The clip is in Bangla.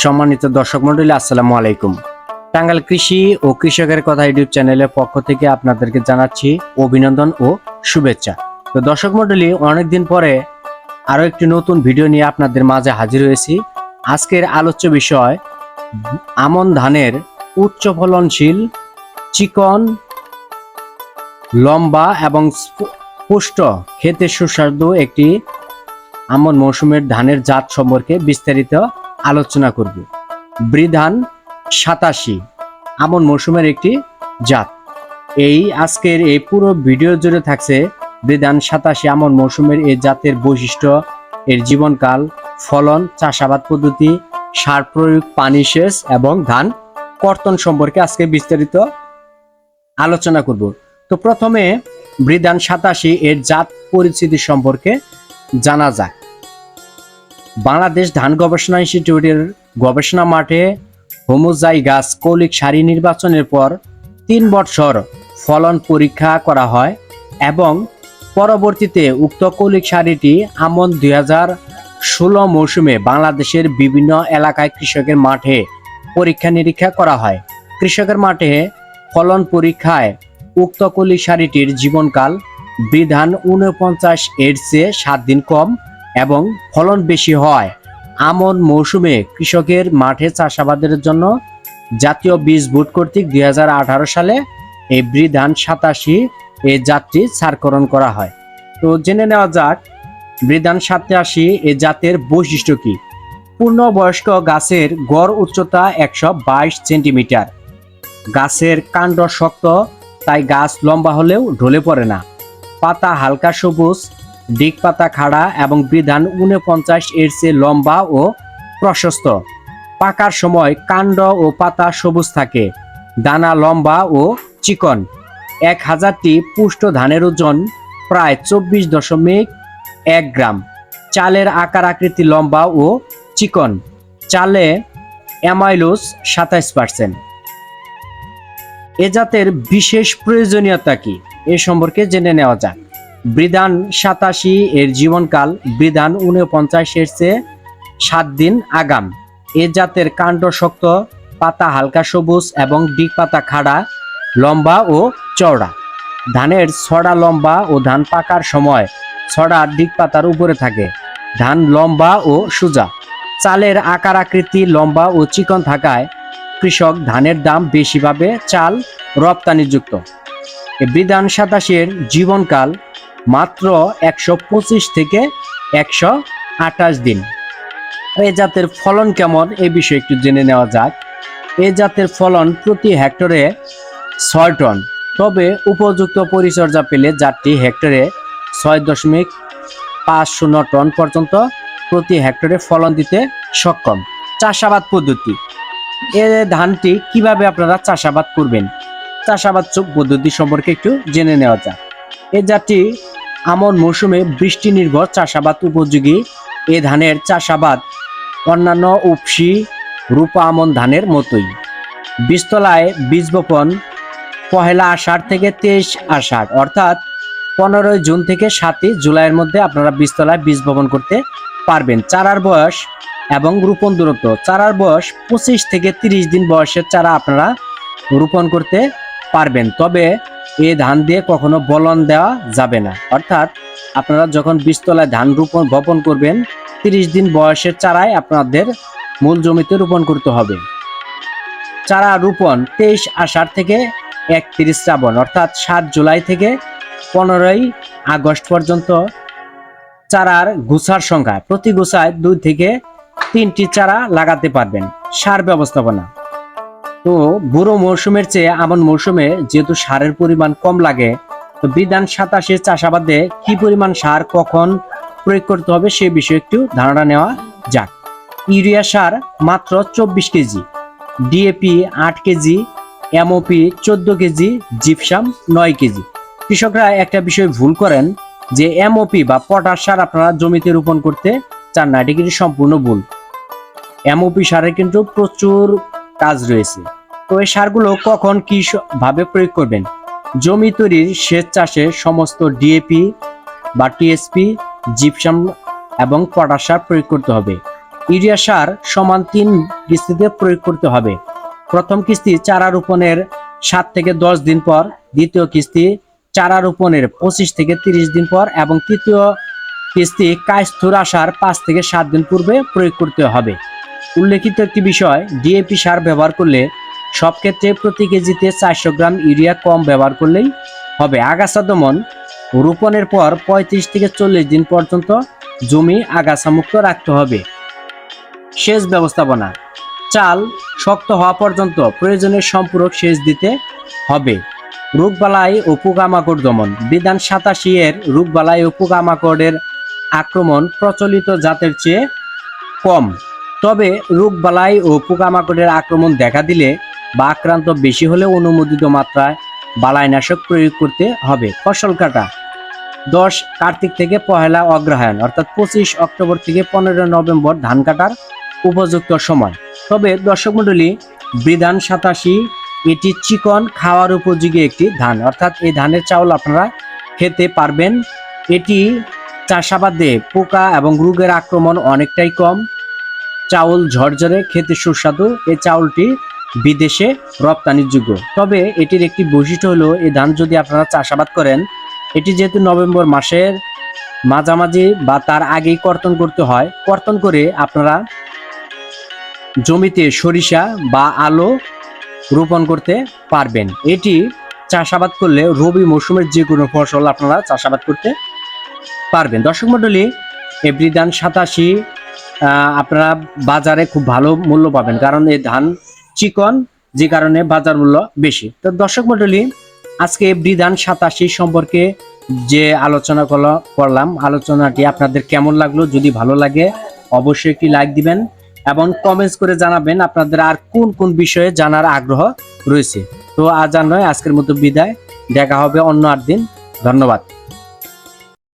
সম্মানিত দর্শক মন্ডলী, আসসালামু আলাইকুম। টাঙ্গাইল কৃষি ও কৃষকের কথা ইউটিউব চ্যানেলের পক্ষ থেকে আপনাদেরকে জানাচ্ছি অভিনন্দন ও শুভেচ্ছা। তো দর্শক মন্ডলী, অনেকদিন পরে আরও একটি নতুন ভিডিও নিয়ে আপনাদের মাঝে হাজির হয়েছি। আজকের আলোচ্য বিষয়, আমন ধানের উচ্চ ফলনশীল চিকন, লম্বা এবং পুষ্ট, খেতে সুস্বাদু একটি আমন মৌসুমের ধানের জাত সম্পর্কে বিস্তারিত আলোচনা করব। বৃধান সাতাশি, আমন মৌসুমের একটি জাত। এই আজকের এই পুরো ভিডিও জুড়ে থাকছে বৃধান সাতাশি আমন মৌসুমের এই জাতের বৈশিষ্ট্য, এর জীবনকাল, ফলন, চাষাবাদ পদ্ধতি, সার প্রয়োগ, পানি সেচ এবং ধান কর্তন সম্পর্কে আজকে বিস্তারিত আলোচনা করব। তো প্রথমে বৃধান সাতাশি এর জাত পরিচিতি সম্পর্কে জানা যাক। বাংলাদেশ ধান গবেষণা ইনস্টিটিউটের গবেষণা মাঠে হোমোজাই গাছ কৌলিক সারি নির্বাচনের পর তিন বছর ফলন পরীক্ষা করা হয় এবং পরবর্তীতে উক্ত কৌলিক সারিটি আমন দুই হাজার ষোলো মৌসুমে বাংলাদেশের বিভিন্ন এলাকায় কৃষকের মাঠে পরীক্ষা নিরীক্ষা করা হয়। কৃষকের মাঠে ফলন পরীক্ষায় উক্ত কৌলিক সারিটির জীবনকাল বিধান উনপঞ্চাশ এর চেয়ে সাত দিন কম এবং ফলন বেশি হয়। আমন মৌসুমে কৃষকের মাঠে চাষাবাদের জন্য জাতীয় বীজ বোর্ড কর্তৃক দুই হাজার আঠারো সালে এই বৃধান সাতাশি এই জাতটি ছাড়করণ করা হয়। তো জেনে নেওয়া যাক, বৃধান সাতাশি এই জাতের বৈশিষ্ট্য কি? পূর্ণবয়স্ক গাছের গড় উচ্চতা একশো বাইশ সেন্টিমিটার। গাছের কাণ্ড শক্ত, তাই গাছ লম্বা হলেও ঢলে পড়ে না। পাতা হালকা সবুজ দিক পাতা খাড়া এবং বিধান উনপঞ্চাশ এর চেয়ে লম্বা ও প্রশস্ত। পাকার সময় কাণ্ড ও পাতা সবুজ থাকে, দানা লম্বা ও চিকন। এক হাজারটি পুষ্ট ধানের ওজন প্রায় চব্বিশ দশমিক এক গ্রাম। চালের আকার আকৃতি লম্বা ও চিকন। চালে অ্যামাইলোস সাতাইশ পার্সেন্ট। এ জাতের বিশেষ প্রয়োজনীয়তা কি? এ সম্পর্কে জেনে নেওয়া যাক। বৃধান সাতাশি এর জীবনকাল, বৃধান উনপঞ্চাশ এর চেয়ে সাত দিন আগাম। এ জাতের কাণ্ড শক্ত, পাতা হালকা সবুজ এবং ডিগ পাতা খাড়া, লম্বা ও চওড়া। ধানের ছড়া লম্বা ও ধান পাকার সময় ছড়া ডিগ পাতার উপরে থাকে। ধান লম্বা ও সোজা। চালের আকার আকৃতি লম্বা ও চিকন থাকায় কৃষক ধানের দাম বেশি পাবে চাল রপ্তানিযুক্ত। বিধান সাতাশের জীবনকাল মাত্র একশো পঁচিশ থেকে একশো আঠাশ দিন। এই জাতের ফলন কেমন? এ বিষয়ে একটু জেনে নেওয়া যাক। এই জাতের ফলন প্রতি হেক্টরে ছয় টন। তবে উপযুক্ত পরিচর্যা পেলে জাতটি হেক্টরে ছয় দশমিক পাঁচ শূন্য টন পর্যন্ত প্রতি হেক্টরে ফলন দিতে সক্ষম। চাষাবাদ পদ্ধতি। এ ধানটি কীভাবে আপনারা চাষাবাদ করবেন? চাষাবাদ পদ্ধতি সম্পর্কে একটু জেনে নেওয়া যাক। এ জাতটি আমন মৌসুমে বৃষ্টি নির্ভর চাষাবাদ উপযোগী। এ ধানের চাষাবাদ অন্যান্য উপসি রূপা আমন ধানের মতোই। বীজতলায় বীজ বপন পহেলা আষাঢ় থেকে তেইশ আষাঢ়, অর্থাৎ পনেরোই জুন থেকে সাতই জুলাইয়ের মধ্যে আপনারা বীজতলায় বীজ বপন করতে পারবেন। চারার বয়স এবং রোপণ দূরত্ব। চারার বয়স পঁচিশ থেকে তিরিশ দিন বয়সের চারা আপনারা রোপণ করতে পারবেন। তবে এই ধান দিয়ে কখনো বলন দেওয়া যাবে না। অর্থাৎ আপনারা যখন বীজতলায় ধান রোপণ, বপন করবেন, তিরিশ দিন বয়সের চারায় আপনাদের মূল জমিতে রোপণ করতে হবে। চারা রোপণ তেইশ আষাঢ় থেকে একত্রিশ শ্রাবণ, অর্থাৎ সাত জুলাই থেকে পনেরোই আগস্ট পর্যন্ত চারার গুছার সংখ্যা। প্রতি গুছায় দুই থেকে তিনটি চারা লাগাতে পারবেন। সার ব্যবস্থাপনা। তো বুড়ো মৌসুমের চেয়ে আমন মৌসুমে যেহেতু সারের পরিমাণ কম লাগে, তো বিধান সাতাশে চাষাবাদে কি পরিমাণ সার কখন প্রয়োগ করতে হবে সে বিষয়ে একটু ধারণা নেওয়া যাক। ইউরিয়া সার মাত্র চব্বিশ কেজি, ডিএপি আট কেজি, এমওপি চোদ্দ কেজি, জিপসাম নয় কেজি। কৃষকরা একটা বিষয় ভুল করেন যে এমওপি বা পটাশ সার আপনারা জমিতে রোপণ করতে চান না, এটি কিন্তু সম্পূর্ণ ভুল। এমওপি সারের কিন্তু প্রচুর কাজ রয়েছে। তো এই সারগুলো কখন কি ভাবে প্রয়োগ করবেন? জমি তৈরির সেচ চাষে সমস্ত ডিএপি বা টিএসপি জিপসাম এবং পটাশ সার প্রয়োগ করতে হবে। ইউরিয়া সার সমান তিন কিস্তিতে প্রয়োগ করতে হবে। প্রথম কিস্তি চারা রোপণের সাত থেকে দশ দিন পর, দ্বিতীয় কিস্তি চারা রোপণের পঁচিশ থেকে তিরিশ দিন পর, এবং তৃতীয় কিস্তি কায়স্থুর আসার পাঁচ থেকে সাত দিন পূর্বে প্রয়োগ করতে হবে। উল্লেখিত একটি বিষয় ডিএপি সার ব্যবহার করলে সব ক্ষেত্রে প্রতি কেজিতে চারশো গ্রাম ইউরিয়া কম ব্যবহার করলেই হবে। আগাছা দমন রোপণের পর পঁয়ত্রিশ থেকে চল্লিশ দিন পর্যন্ত জমি আগাছা মুক্ত রাখতে হবে। সেচ ব্যবস্থাপনা, চাল শক্ত হওয়া পর্যন্ত প্রয়োজনের সম্পূরক সেচ দিতে হবে। রোগবালাই ও পোকামাকড় দমন, বিধান সাতাশি এর রোগবালাই ও পোকামাকড়ের আক্রমণ প্রচলিত জাতের চেয়ে কম। তবে রোগবালাই ও পোকামাকড়ের আক্রমণ দেখা দিলে বা আক্রান্ত বেশি হলে অনুমোদিত মাত্রায় বালাইনাশক প্রয়োগ করতে হবে। ফসল কাটা। দশ কার্তিক থেকে পহেলা অগ্রহায়ণ, অর্থাৎ পঁচিশ অক্টোবর থেকে পনেরো নভেম্বর ধান কাটার উপযুক্ত সময়। তবে দর্শক মণ্ডলী, বিধান সাতাশি, এটি চিকন খাওয়ার উপযোগী একটি ধান। অর্থাৎ এই ধানের চাউল আপনারা খেতে পারবেন। এটি চাষাবাদে পোকা এবং রোগের আক্রমণ অনেকটাই কম। চাউল ঝরঝরে খেতে সুস্বাদু। এই চাউলটি বিদেশে রপ্তানিযোগ্য তবে এটির একটি বৈশিষ্ট্য হলো এই ধান যদি আপনারা চাষাবাদ করেন, এটি যেহেতু নভেম্বর মাসের মাঝামাঝি বা তার আগেই কর্তন করতে হয়, কর্তন করে আপনারা জমিতে সরিষা বা আলো রোপণ করতে পারবেন। এটি চাষাবাদ করলে রবি মৌসুমের যে কোনো ফসল আপনারা চাষাবাদ করতে পারবেন। দর্শক মণ্ডলী এভরিদান সাতাশি আপনারা বাজারে খুব ভালো মূল্য পাবেন। কারণ এই ধান, চিকন, যে কারণে বাজার মূল্য বেশি। তো দর্শক মণ্ডলী, আজকে এভরিদান সাতাশি সম্পর্কে যে আলোচনা করলা- করলাম, আলোচনাটি আপনাদের কেমন লাগল, যদি ভালো লাগে অবশ্যই একটি লাইক দিবেন এবং কমেন্টস করে জানাবেন আপনাদের আর কোন কোন বিষয়ে জানার আগ্রহ রয়েছে। তো আজ আর নয়, আজকের মতো বিদায়। দেখা হবে অন্য আর দিন ধন্যবাদ।